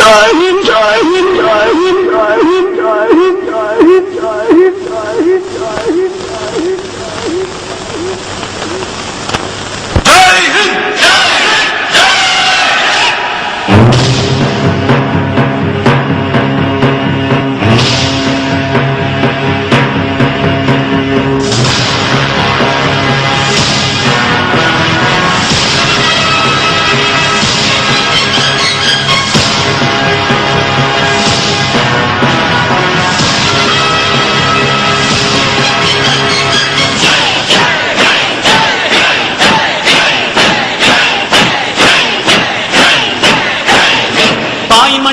தாய்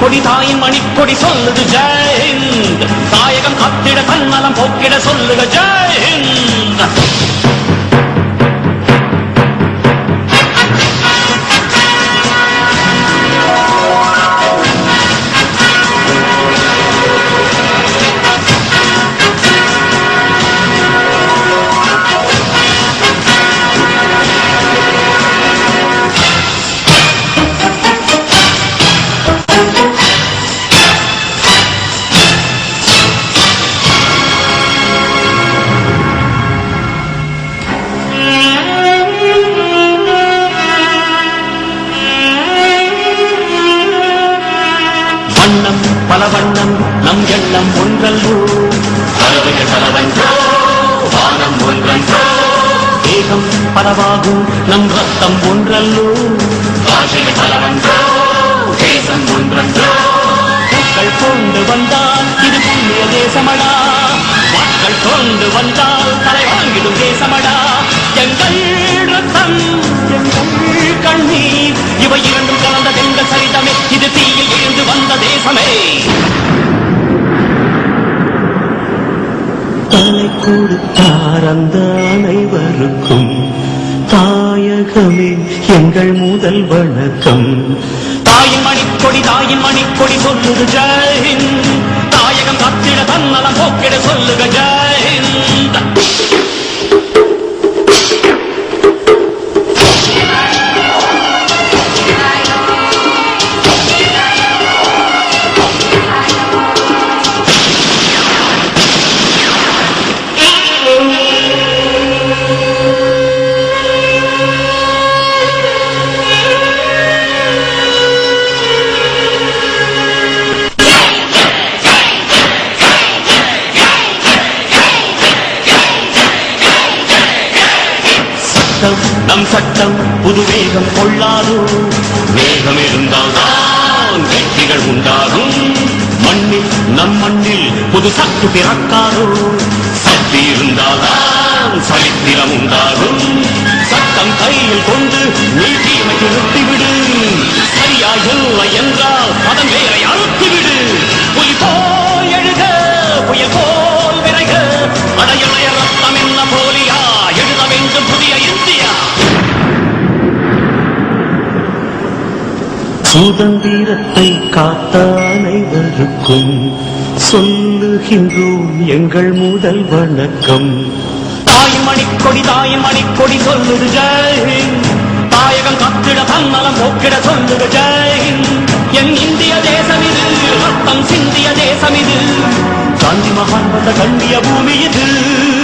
தாயின் தாயின் மணிக்கொடி சொல்லுது ஜெயந்த் தாயகம் கத்திட தன்னலம் போக்கிட சொல்லுக ஜெயஹிந்த் வண்ணம் பல வண்ணம் நம் எண்ணம் ஒன்றல்லோ. பறவைகள் பலவன்றோ வானம் ஒன்றன்றோ. தேகம் பலவாகும் நம் ரத்தம் ஒன்றல்லோ. பாஷைகள் பலவன்றோ தேசம் ஒன்றன்றோ. பூக்கள் கொண்டு வந்தால் இது புண்ணிய தேசமடா. மக்கள் கொண்டு வந்தால் தலை வாங்கிடும் தேசமடா. எங்கள் ரத்தம் எங்கள் தலை கொடுத்தார் அந்த அனைவருக்கும். தாயகமே எங்கள் முதல் வணக்கம். தாயின் மணிக்கொடி தாயின் மணிக்கொடி சொல்லுது ஜெயஹிந்த் தாயகம் கத்திட தன்னலம் போக்கிட சொல்லுக ஜெயஹிந்த் சட்டம் புது வேகம் கொள்ளாதோ? வேகம் இருந்தால் தான் வெற்றிகள் உண்டாகும். மண்ணில் நம் மண்ணில் புது சக்தி பிறக்காதோ? சக்தி இருந்தால்தான் சரித்திரம் உண்டாகும். சட்டம் கையில் கொண்டு நீ தீமை நிறுத்திவிடு. சரியா இல்லை என்றால் அதன் வேரை அழுத்திவிடு புலி போல் எழுக புயல் போல் விரைக. அடையணைய ரத்தம் என்ன போலியா? எழுத வேண்டும் புதிய இந்தியா சுதந்திரத்தை காத்தானைவருக்கும் சொல்லுகின்றோம் எங்கள் முதல் வணக்கம். தாயின் கொடி தாயின் கொடி சொல்லுது ஜெயின் தாயகம் கத்திட தன்னலம் போக்கிட சொல்லுது ஜெயின் என் இந்திய தேசம் இது ரத்தம் சிந்திய தேசம் இது. காந்தி மகான் வந்த கண்ணிய பூமி இது.